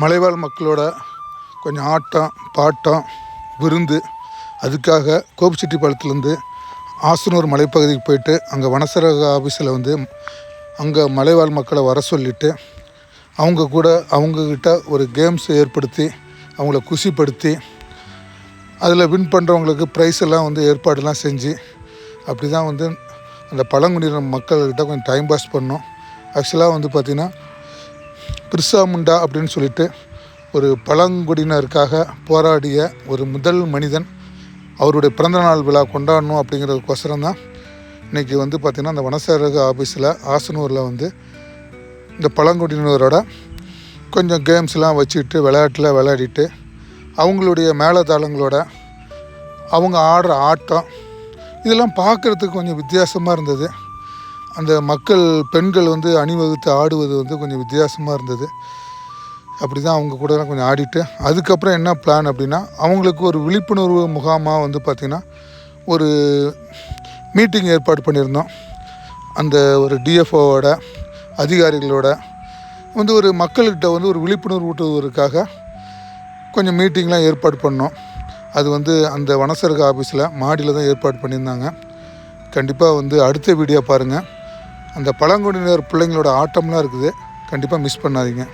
மலைவாழ் மக்களோட கொஞ்சம் ஆட்டம் பாட்டம் விருந்து அதுக்காக கோபிச்செட்டிப்பாளையத்துலேருந்து ஆசனூர் மலைப்பகுதிக்கு போயிட்டு அங்கே வனசரக ஆஃபீஸில் வந்து அங்கே மலைவாழ் மக்களை வர சொல்லிவிட்டு அவங்க கூட அவங்கக்கிட்ட ஒரு கேம்ஸ் ஏற்படுத்தி அவங்கள குஷிப்படுத்தி அதில் வின் பண்ணுறவங்களுக்கு ப்ரைஸ் எல்லாம் வந்து ஏற்பாடுலாம் செஞ்சு அப்படி தான் வந்து அந்த பழங்குடியின மக்கள்கிட்ட கொஞ்சம் டைம் பாஸ் பண்ணோம். ஆக்சுவலாக வந்து பார்த்திங்கன்னா பிர்சா முண்டா அப்படின்னு சொல்லிட்டு ஒரு பழங்குடியினருக்காக போராடிய ஒரு முதல் மனிதன் அவருடைய பிறந்தநாள் விழா கொண்டாடணும் அப்படிங்கிறதுக்கோசரம் தான் இன்றைக்கி வந்து பார்த்திங்கன்னா அந்த வனசரக ஆஃபீஸில் ஆசனூரில் வந்து இந்த பழங்குடியினரோட கொஞ்சம் கேம்ஸ்லாம் வச்சுக்கிட்டு விளையாட்டில் விளையாடிட்டு அவங்களுடைய மேலதாளங்களோட அவங்க ஆடுற ஆட்டம் இதெல்லாம் பார்க்குறதுக்கு கொஞ்சம் வித்தியாசமாக இருந்தது. அந்த மக்கள் பெண்கள் வந்து அணிவகுத்து ஆடுவது வந்து கொஞ்சம் வித்தியாசமாக இருந்தது. அப்படி தான் அவங்க கூட கொஞ்சம் ஆடிட்டு அதுக்கப்புறம் என்ன பிளான் அப்படின்னா அவங்களுக்கு ஒரு விழிப்புணர்வு முகாமாக வந்து பார்த்திங்கன்னா ஒரு மீட்டிங் ஏற்பாடு பண்ணியிருந்தோம். அந்த ஒரு டிஎஃப்ஓவோட அதிகாரிகளோட வந்து ஒரு மக்கள்கிட்ட வந்து ஒரு விழிப்புணர்வு ஊட்டுவதற்காக கொஞ்சம் மீட்டிங்லாம் ஏற்பாடு பண்ணோம். அது வந்து அந்த வனசரக ஆஃபீஸில் மாடியில் தான் ஏற்பாடு பண்ணியிருந்தாங்க. கண்டிப்பாக வந்து அடுத்த வீடியோ பாருங்கள் அந்த பழங்குடியினர் பிள்ளைங்களோட ஆட்டம்லாம் இருக்குது. கண்டிப்பாக மிஸ் பண்ணாதீங்க.